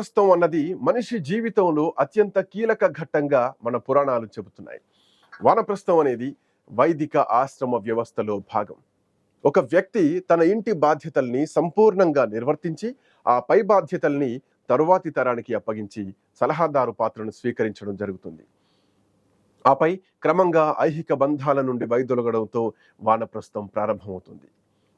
వానప్రస్థం అన్నది మనిషి జీవితంలో అత్యంత కీలక ఘట్టంగా మన పురాణాలు చెబుతున్నాయి. వానప్రస్థం అనేది వైదిక ఆశ్రమ వ్యవస్థలో భాగం. ఒక వ్యక్తి తన ఇంటి బాధ్యతల్ని సంపూర్ణంగా నిర్వర్తించి ఆ పై బాధ్యతల్ని తరువాతి తరానికి అప్పగించి సలహాదారు పాత్రను స్వీకరించడం జరుగుతుంది. ఆపై క్రమంగా ఐహిక బంధాల నుండి వైదొలగడంతో వానప్రస్థం ప్రారంభమవుతుంది.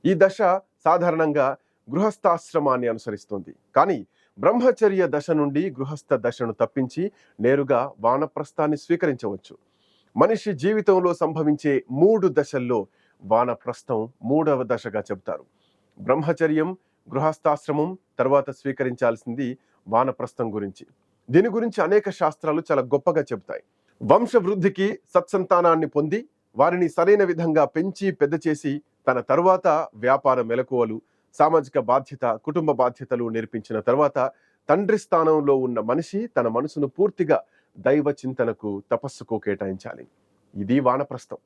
ఈ దశ సాధారణంగా గృహస్థాశ్రమాన్ని అనుసరిస్తుంది. కానీ బ్రహ్మచర్య దశ నుండి గృహస్థ దశను తప్పించి నేరుగా వానప్రస్థాన్ని స్వీకరించవచ్చు. మనిషి జీవితంలో సంభవించే మూడు దశల్లో వానప్రస్థం మూడవ దశగా చెబుతారు. బ్రహ్మచర్యం గృహస్థాశ్రమం తర్వాత స్వీకరించాల్సింది వానప్రస్థం గురించి. దీని గురించి అనేక శాస్త్రాలు చాలా గొప్పగా చెబుతాయి. వంశవృద్ధికి సత్సంతానాన్ని పొంది వారిని సరైన విధంగా పెంచి పెద్ద చేసి తన తర్వాత వ్యాపార మెలకువలు సామాజిక బాధ్యత కుటుంబ బాధ్యతలు నేర్పించిన తర్వాత తండ్రి స్థానంలో ఉన్న మనిషి తన మనసును పూర్తిగా దైవ చింతనకు తపస్సుకు కేటాయించాలి. ఇది వానప్రస్థం.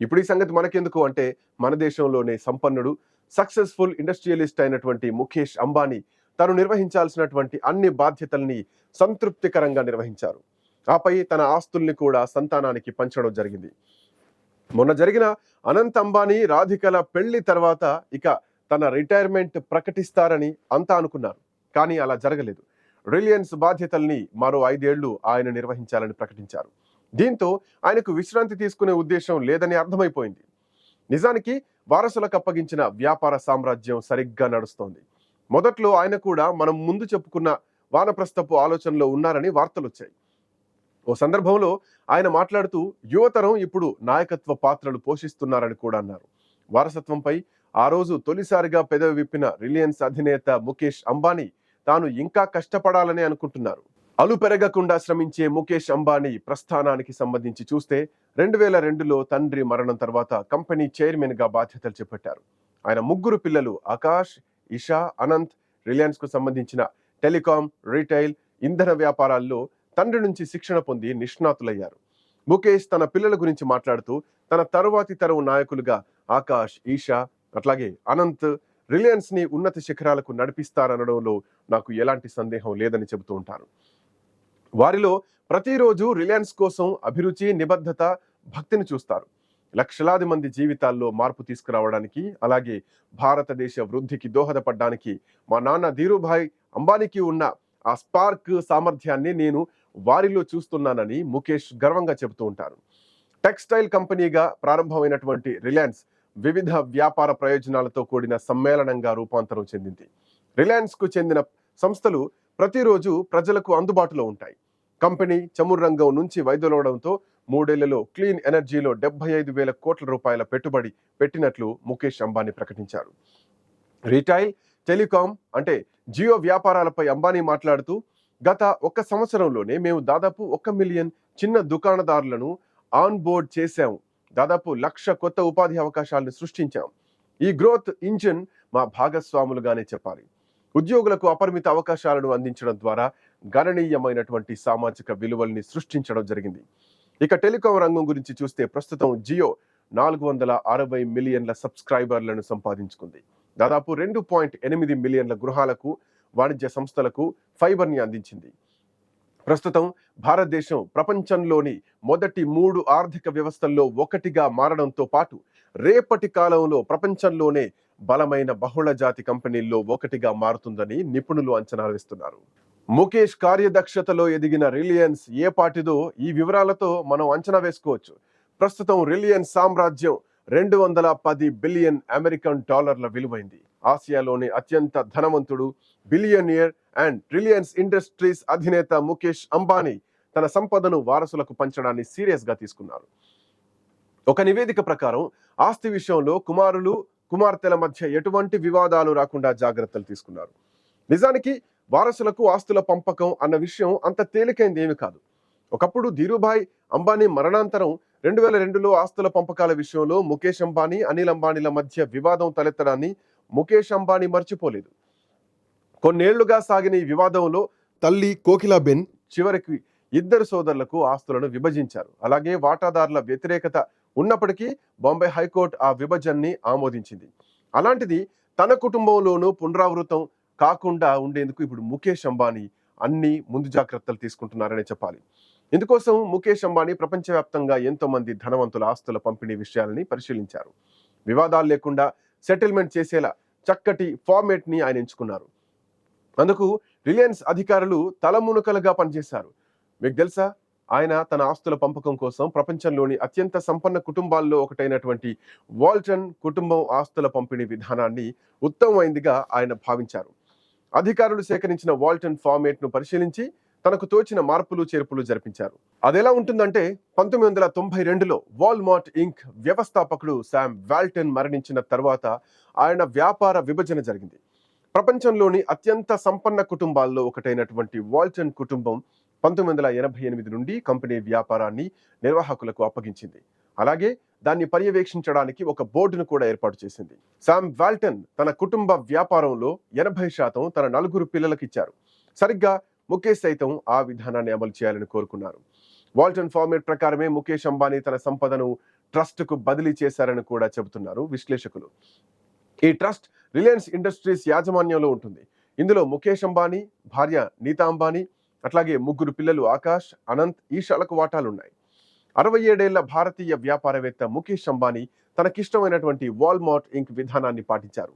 ఇప్పుడు ఈ సంగతి మనకెందుకు అంటే మన దేశంలోనే సంపన్నుడు సక్సెస్ఫుల్ ఇండస్ట్రియలిస్ట్ అయినటువంటి ముఖేష్ అంబానీ తను నిర్వహించాల్సినటువంటి అన్ని బాధ్యతల్ని సంతృప్తికరంగా నిర్వహించారు. ఆపై తన ఆస్తుల్ని కూడా సంతానానికి పంచడం జరిగింది. మొన్న జరిగిన అనంత్ అంబానీ రాధికల పెళ్ళి తర్వాత ఇక తన రిటైర్మెంట్ ప్రకటిస్తారని అంతా అనుకున్నారు కానీ అలా జరగలేదు. రిలయన్స్ బాధ్యతల్ని మరో ఐదేళ్ళు ఆయన నిర్వహించాలని ప్రకటించారు. దీంతో ఆయనకు విశ్రాంతి తీసుకునే ఉద్దేశం లేదని అర్థమైపోయింది. నిజానికి వారసులకు అప్పగించిన వ్యాపార సామ్రాజ్యం సరిగ్గా నడుస్తోంది. మొదట్లో ఆయన కూడా మనం ముందు చెప్పుకున్న వానప్రస్థపు ఆలోచనలో ఉన్నారని వార్తలు వచ్చాయి ఓ సందర్భంలో ఆయన మాట్లాడుతూ యువతరం ఇప్పుడు నాయకత్వ పాత్రలు పోషిస్తున్నారని కూడా అన్నారు. వారసత్వంపై ఆ రోజు తొలిసారిగా పెదవి విప్పిన రిలయన్స్ అధినేత ముఖేష్ అంబానీ తాను ఇంకా కష్టపడాలని అనుకుంటున్నారు. అలు పెరగకుండా శ్రమించే ముఖేష్ అంబానీ ప్రస్థానానికి సంబంధించి చూస్తే రెండు వేల రెండులో తండ్రి మరణం తర్వాత కంపెనీ చైర్మన్గా బాధ్యతలు చేపట్టారు. ఆయన ముగ్గురు పిల్లలు ఆకాష్ ఇషా అనంత్ రిలయన్స్కు సంబంధించిన టెలికాం రీటైల్ ఇంధన వ్యాపారాల్లో తండ్రి నుంచి శిక్షణ పొంది నిష్ణాతులయ్యారు. ముఖేష్ తన పిల్లల గురించి మాట్లాడుతూ తన తరువాతి తరం నాయకులుగా ఆకాష్ ఈషా అట్లాగే అనంత్ రిలయన్స్ని ఉన్నత శిఖరాలకు నడిపిస్తారనడంలో నాకు ఎలాంటి సందేహం లేదని చెబుతూ ఉంటాను వారిలో ప్రతిరోజు రిలయన్స్ కోసం అభిరుచి నిబద్ధత భక్తిని చూస్తారు. లక్షలాది మంది జీవితాల్లో మార్పు తీసుకురావడానికి అలాగే భారతదేశ వృద్ధికి దోహదపడడానికి మా నాన్న ధీరుభాయ్ అంబానీకి ఉన్న ఆ స్పార్క్ సామర్థ్యాన్ని నేను వారిలో చూస్తున్నానని ముఖేష్ గర్వంగా చెబుతూ ఉంటారు. టెక్స్టైల్ కంపెనీగా ప్రారంభమైనటువంటి రిలయన్స్ వివిధ వ్యాపార ప్రయోజనాలతో కూడిన సమ్మేళనంగా రూపాంతరం చెందింది. రిలయన్స్కు చెందిన సంస్థలు ప్రతిరోజు ప్రజలకు అందుబాటులో ఉంటాయి. కంపెనీ చమురు రంగం నుంచి వైదొలవడంతో మూడేళ్ళలో క్లీన్ ఎనర్జీలో డెబ్బై ఐదు వేల కోట్ల రూపాయల పెట్టుబడి పెట్టినట్లు ముఖేష్ అంబానీ ప్రకటించారు. రీటైల్ టెలికాం అంటే జియో వ్యాపారాలపై అంబానీ మాట్లాడుతూ గత ఒక సంవత్సరంలోనే మేము దాదాపు ఒక మిలియన్ చిన్న దుకాణదారులను ఆన్ బోర్డ్ చేశాము దాదాపు లక్ష కొత్త ఉపాధి అవకాశాలను సృష్టించాం. ఈ గ్రోత్ ఇంజిన్ మా భాగస్వాములుగానే చెప్పాలి. ఉద్యోగులకు అపరిమిత అవకాశాలను అందించడం ద్వారా గణనీయమైనటువంటి సామాజిక విలువల్ని సృష్టించడం జరిగింది. ఇక టెలికాం రంగం గురించి చూస్తే ప్రస్తుతం జియో నాలుగు వందల అరవై మిలియన్ల సబ్స్క్రైబర్లను సంపాదించుకుంది. దాదాపు రెండు పాయింట్ ఎనిమిది మిలియన్ల గృహాలకు వాణిజ్య సంస్థలకు ఫైబర్ని అందించింది. ప్రస్తుతం భారతదేశం ప్రపంచంలోని మొదటి మూడు ఆర్థిక వ్యవస్థల్లో ఒకటిగా మారడంతో పాటు రేపటి కాలంలో ప్రపంచంలోనే బలమైన బహుళ జాతి కంపెనీల్లో ఒకటిగా మారుతుందని నిపుణులు అంచనా వేస్తున్నారు. ముఖేష్ కార్యదక్షతలో ఎదిగిన రిలయన్స్ ఏ పాటిదో ఈ వివరాలతో మనం అంచనా వేసుకోవచ్చు. ప్రస్తుతం రిలయన్స్ సామ్రాజ్యం రెండు వందల పది బిలియన్ అమెరికన్ డాలర్ల విలువైంది. ఆసియాలోని అత్యంత ధనవంతుడు బిలియనియర్ అండ్ రిలయన్స్ ఇండస్ట్రీస్ అధినేత ముఖేష్ అంబానీ తన సంపదను వారసులకు పంచడాన్ని సీరియస్గా తీసుకున్నారు. ఒక నివేదిక ప్రకారం ఆస్తి విషయంలో కుమారులు కుమార్తెల మధ్య ఎటువంటి వివాదాలు రాకుండా జాగ్రత్తలు తీసుకున్నారు. నిజానికి వారసులకు ఆస్తుల పంపకం అన్న విషయం అంత తేలికైంది ఏమి కాదు. ఒకప్పుడు ధీరుభాయ్ అంబానీ మరణాంతరం రెండు వేల రెండులో ఆస్తుల పంపకాల విషయంలో ముఖేష్ అంబానీ అనిల్ అంబానీల మధ్య వివాదం తలెత్తడాన్ని ముఖేష్ అంబానీ మర్చిపోలేదు. కొన్నేళ్ళుగా సాగిన ఈ వివాదంలో తల్లి కోకిలాబెన్ చివరికి ఇద్దరు సోదరులకు ఆస్తులను విభజించారు. అలాగే వాటాదారుల వ్యతిరేకత ఉన్నప్పటికీ బాంబే హైకోర్టు ఆ విభజనని ఆమోదించింది. అలాంటిది తన కుటుంబంలోనూ పునరావృతం కాకుండా ఉండేందుకు ఇప్పుడు ముఖేష్ అంబానీ అన్ని ముందు జాగ్రత్తలు తీసుకుంటున్నారనే చెప్పాలి. ఇందుకోసం ముఖేష్ అంబానీ ప్రపంచవ్యాప్తంగా ఎంతో మంది ధనవంతుల ఆస్తుల పంపిణీ విషయాలని పరిశీలించారు. వివాదాలు లేకుండా సెటిల్మెంట్ చేసేలా చక్కటి ఫార్మేట్ని ఆయన ఎంచుకున్నారు. అందుకు రిలయన్స్ అధికారులు తలమునకలుగా పనిచేశారు. మీకు తెలుసా? ఆయన తన ఆస్తుల పంపకం కోసం ప్రపంచంలోని అత్యంత సంపన్న కుటుంబాల్లో ఒకటైనటువంటి వాల్టన్ కుటుంబం ఆస్తుల పంపిణీ విధానాన్ని ఉత్తమమైందిగా ఆయన భావించారు. అధికారులు సేకరించిన వాల్టన్ ఫార్మేట్ను పరిశీలించి తనకు తోచిన మార్పులు చేర్పులు జరిపించారు. అదెలా ఉంటుందంటే పంతొమ్మిది వందల తొంభై రెండులో వాల్మార్ట్ ఇంక్ వ్యవస్థాపకుడు శామ్ వాల్టన్ మరణించిన తర్వాత ఆయన వ్యాపార విభజన జరిగింది. ప్రపంచంలోని అత్యంత సంపన్న కుటుంబాల్లో ఒకటైనటువంటి వాల్టన్ కుటుంబం పంతొమ్మిది వందల ఎనభై ఎనిమిది నుండి కంపెనీ వ్యాపారాన్ని నిర్వాహకులకు అప్పగించింది. అలాగే దాన్ని పర్యవేక్షించడానికి ఒక బోర్డును కూడా ఏర్పాటు చేసింది. శామ్ వాల్టన్ తన కుటుంబ వ్యాపారంలో ఎనభై శాతం తన నలుగురు పిల్లలకు ఇచ్చారు. సరిగ్గా ముఖేష్ సైతం ఆ విధానాన్ని అమలు చేయాలని కోరుకున్నారు. వాల్టన్ ఫార్మేట్ ప్రకారమే ముఖేష్ అంబానీ తన సంపదను ట్రస్ట్కు బదిలీ చేశారని కూడా చెబుతున్నారు విశ్లేషకులు. ఈ ట్రస్ట్ రిలయన్స్ ఇండస్ట్రీస్ యాజమాన్యంలో ఉంటుంది. ఇందులో ముఖేష్ అంబానీ భార్య నీతా అంబానీ అట్లాగే ముగ్గురు పిల్లలు ఆకాష్ అనంత్ ఈషాలకు వాటాలున్నాయి. అరవై ఏడేళ్ళ భారతీయ వ్యాపారవేత్త ముఖేష్ అంబానీ తనకిష్టమైనటువంటి వాల్మార్ట్ ఇంక్ విధానాన్ని పాటించారు.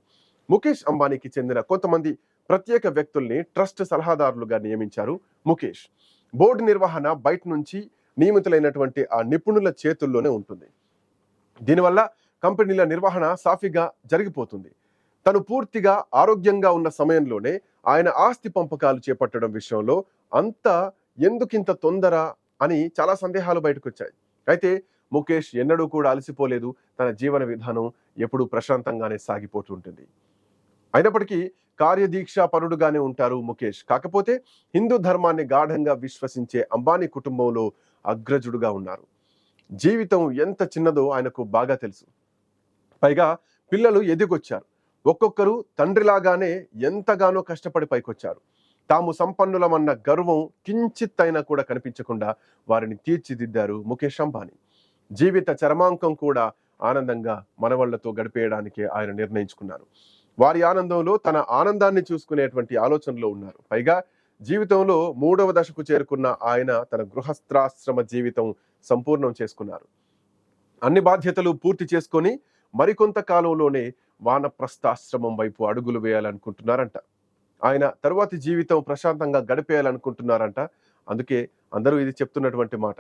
ముఖేష్ అంబానీకి చెందిన కొంతమంది ప్రత్యేక వ్యక్తుల్ని ట్రస్ట్ సలహాదారులుగా నియమించారు ముఖేష్. బోర్డు నిర్వహణ బయట నుంచి నియమితులైనటువంటి ఆ నిపుణుల చేతుల్లోనే ఉంటుంది. దీనివల్ల కంపెనీల నిర్వహణ సాఫీగా జరిగిపోతుంది. తను పూర్తిగా ఆరోగ్యంగా ఉన్న సమయంలోనే ఆయన ఆస్తి పంపకాలు చేపట్టడం విషయంలో అంత ఎందుకింత తొందర అని చాలా సందేహాలు బయటకు వచ్చాయి అయితే ముఖేష్ ఎన్నడూ కూడా అలసిపోలేదు. తన జీవన విధానం ఎప్పుడూ ప్రశాంతంగానే సాగిపోతుంటుంది అయినప్పటికీ కార్యదీక్షా పరుడుగానే ఉంటారు ముఖేష్. కాకపోతే హిందూ ధర్మాన్ని గాఢంగా విశ్వసించే అంబానీ కుటుంబంలో అగ్రజుడుగా ఉన్నారు. జీవితం ఎంత చిన్నదో ఆయనకు బాగా తెలుసు. పైగా పిల్లలు ఎదిగొచ్చారు. ఒక్కొక్కరు తండ్రిలాగానే ఎంతగానో కష్టపడి పైకొచ్చారు. తాము సంపన్నులమన్న గర్వం కించిత్తైనా కూడా కనిపించకుండా వారిని తీర్చిదిద్దారు ముఖేష్ అంబానీ. జీవిత చరమాంకం కూడా ఆనందంగా మనవళ్ళతో గడిపేయడానికి ఆయన నిర్ణయించుకున్నారు. వారి ఆనందంలో తన ఆనందాన్ని చూసుకునేటువంటి ఆలోచనలో ఉన్నారు. పైగా జీవితంలో మూడవ దశకు చేరుకున్న ఆయన తన గృహస్థాశ్రమ జీవితం సంపూర్ణం చేసుకున్నారు. అన్ని బాధ్యతలు పూర్తి చేసుకొని మరికొంత కాలంలోనే వానప్రస్థాశ్రమం వైపు అడుగులు వేయాలనుకుంటున్నారంట. ఆయన తరువాతి జీవితం ప్రశాంతంగా గడిపేయాలనుకుంటున్నారంట. అందుకే అందరూ ఇది చెప్తున్నటువంటి మాట.